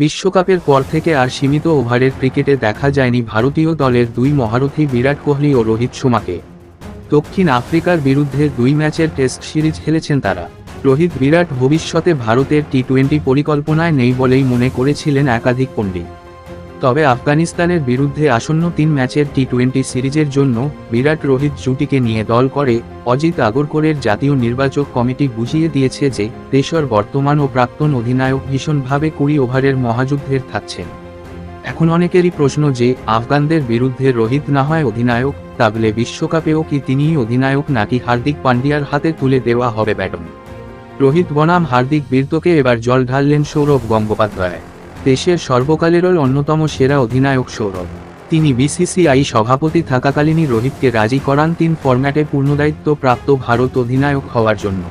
বিশ্বকাপের পর থেকে আর সীমিত ওভারের ক্রিকেটে দেখা যায়নি ভারতীয় দলের দুই মহারথী বিরাট কোহলি ও রোহিত শর্মাকে। দক্ষিণ আফ্রিকার বিরুদ্ধে দুই ম্যাচের টেস্ট সিরিজ খেলেছেন তারা। রোহিত বিরাট ভবিষ্যতে ভারতের টি টোয়েন্টি পরিকল্পনায় নেই বলেই মনে করেছিলেন একাধিক পণ্ডিত। তবে আফগানিস্তানের বিরুদ্ধে আসন্ন তিন ম্যাচের টি টোয়েন্টি সিরিজের জন্য বিরাট রোহিত জুটিকে নিয়ে দল করে অজিত আগরকরের জাতীয় নির্বাচক কমিটি বুঝিয়ে দিয়েছে যে দেশর বর্তমান ও প্রাক্তন অধিনায়ক ভীষণভাবে কুড়ি ওভারের মহাযুদ্ধের থাকছেন। এখন অনেকেরই প্রশ্ন যে আফগানদের বিরুদ্ধে রোহিত না হয় অধিনায়ক, তাহলে বিশ্বকাপেও কি তিনিই অধিনায়ক নাকি হার্দিক পান্ডিয়ার হাতে তুলে দেওয়া হবে ব্যাটন? রোহিত বনাম হার্দিক বীরতকে এবার জল ঢাললেন সৌরভ গঙ্গোপাধ্যায়। দেশের সর্বকালেরও অন্যতম সেরা অধিনায়ক সৌরভ। তিনি বিসিসিআই সভাপতি থাকাকালীনই রোহিতকে রাজি করান তিন ফরম্যাটে পূর্ণদায়িত্ব প্রাপ্ত ভারত অধিনায়ক হওয়ার জন্য।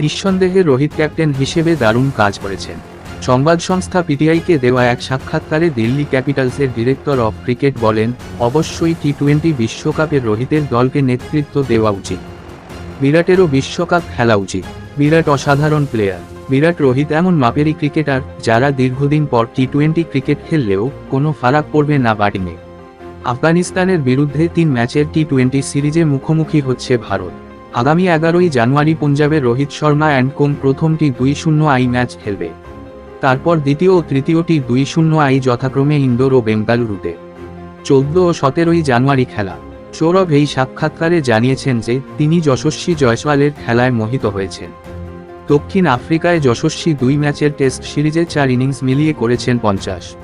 নিঃসন্দেহে রোহিত ক্যাপ্টেন হিসেবে দারুণ কাজ করেছেন। সংবাদ সংস্থা পিটিআইকে দেওয়া এক সাক্ষাৎকারে দিল্লি ক্যাপিটালসের ডিরেক্টর অফ ক্রিকেট বলেন, অবশ্যই টি টোয়েন্টি বিশ্বকাপের রোহিতের দলকে নেতৃত্ব দেওয়া উচিত। বিরাটেরও বিশ্বকাপ খেলা উচিত। বিরাট অসাধারণ প্লেয়ার। বিরাট রোহিত এমন মাপেরই ক্রিকেটার, যারা দীর্ঘদিন পর টি টোয়েন্টি ক্রিকেট খেললেও কোনো ফারাক পড়বে না ব্যাটিংয়ে আফগানিস্তানের বিরুদ্ধে তিন ম্যাচের টি টোয়েন্টি সিরিজে মুখোমুখি হচ্ছে ভারত। আগামী এগারোই জানুয়ারি পঞ্জাবের রোহিত শর্মা অ্যান্ড কোং প্রথমটি দুই শূন্য আই ম্যাচ খেলবে। তারপর দ্বিতীয় ও তৃতীয়টি দুই শূন্য আই যথাক্রমে ইন্দোর ও বেঙ্গালুরুতে। চোদ্দ ও সতেরোই জানুয়ারি খেলা। সৌরভ এই সাক্ষাৎকারে জানিয়েছেন যে, তিনি যশস্বী জয়সওয়ালের খেলায় মোহিত হয়েছেন। দক্ষিণ আফ্রিকায় যশস্বী দুই ম্যাচের টেস্ট সিরিজে চার ইনিংস মিলিয়ে করেছেন পঞ্চাশ।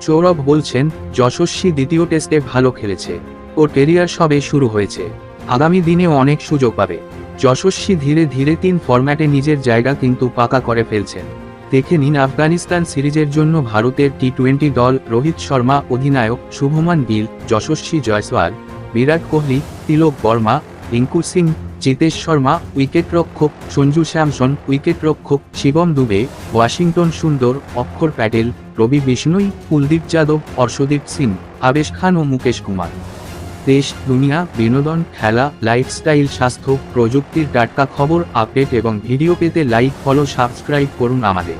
সৌরভ বলছেন, যশস্বী দ্বিতীয় টেস্টে ভালো খেলেছে। ও টেরিয়ার সবে শুরু হয়েছে। আগামী দিনেও অনেক সুযোগ পাবে। যশস্বী ধীরে ধীরে তিন ফরম্যাটে নিজের জায়গা কিন্তু পাকা করে ফেলছেন। দেখে নিন আফগানিস্তান সিরিজের জন্য ভারতের টি টোয়েন্টি দল রোহিত শর্মা, অধিনায়ক শুভমান গিল, যশস্বী জয়সওয়াল, বিরাট কোহলি, তিলক বর্মা, রিঙ্কু সিং জিতেশ শর্মা উইকেটরক্ষক সঞ্জু স্যামসন, উইকেটরক্ষক শিবম দুবে, ওয়াশিংটন সুন্দর, অক্ষর প্যাটেল, রবি বিষ্ণুই, কুলদীপ যাদব, অর্শদীপ সিং, আবেশ খান ও মুকেশ কুমার। দেশ, দুনিয়া, বিনোদন, খেলা, লাইফস্টাইল, স্বাস্থ্য, প্রযুক্তির টাটকা খবর, আপডেট এবং ভিডিও পেতে লাইক, ফলো, সাবস্ক্রাইব করুন আমাদের।